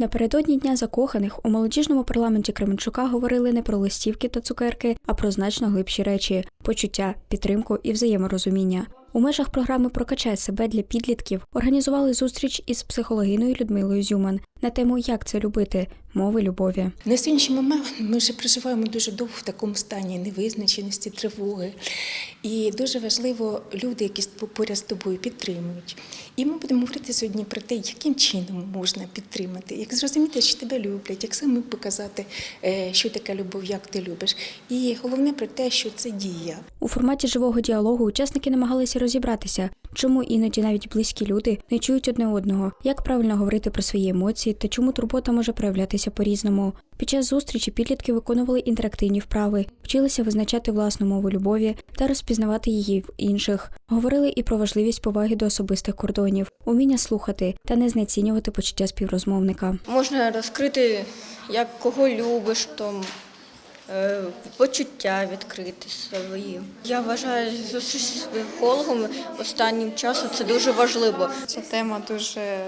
Напередодні дня закоханих у молодіжному парламенті Кременчука говорили не про листівки та цукерки, а про значно глибші речі почуття, підтримку і взаєморозуміння. У межах програми Прокачай себе для підлітків організували зустріч із психологиною Людмилою Зюман на тему Як це любити мови любові. На сьогоднішній момент ми вже проживаємо дуже довго в такому стані невизначеності, тривоги. І дуже важливо люди, які поряд з тобою підтримують. І ми будемо говорити сьогодні про те, яким чином можна підтримати, як зрозуміти, що тебе люблять, як саме показати, е, що таке любов, як ти любиш. І головне про те, що це дія. У форматі живого діалогу учасники намагалися розібратися, чому іноді навіть близькі люди не чують одне одного, як правильно говорити про свої емоції та чому турбота може проявлятися по-різному. Під час зустрічі підлітки виконували інтерактивні вправи, вчилися визначати власну мову любові та розпізнавати її в інших. Говорили і про важливість поваги до особистих кордонів, уміння слухати та не знецінювати почуття співрозмовника. Можна розкрити, як кого любиш, е, почуття відкрити свої. Я вважаю, зустріч з психологом останнім часом це дуже важливо. Ця тема дуже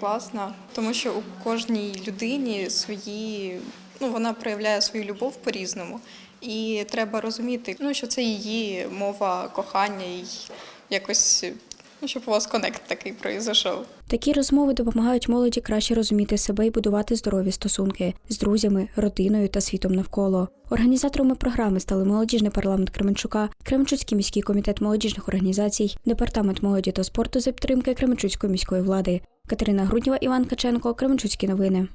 класна, тому що у кожній людині свої, ну вона проявляє свою любов по-різному. І треба розуміти, ну, що це її мова кохання, і якось щоб у вас конект такий произошов. Такі розмови допомагають молоді краще розуміти себе і будувати здорові стосунки з друзями, родиною та світом навколо. Організаторами програми стали молодіжний парламент Кременчука, Кременчуцький міський комітет молодіжних організацій, департамент молоді та спорту за підтримки Кременчуцької міської влади. Катерина Груднєва, Іван Каченко, Кременчуцькі новини.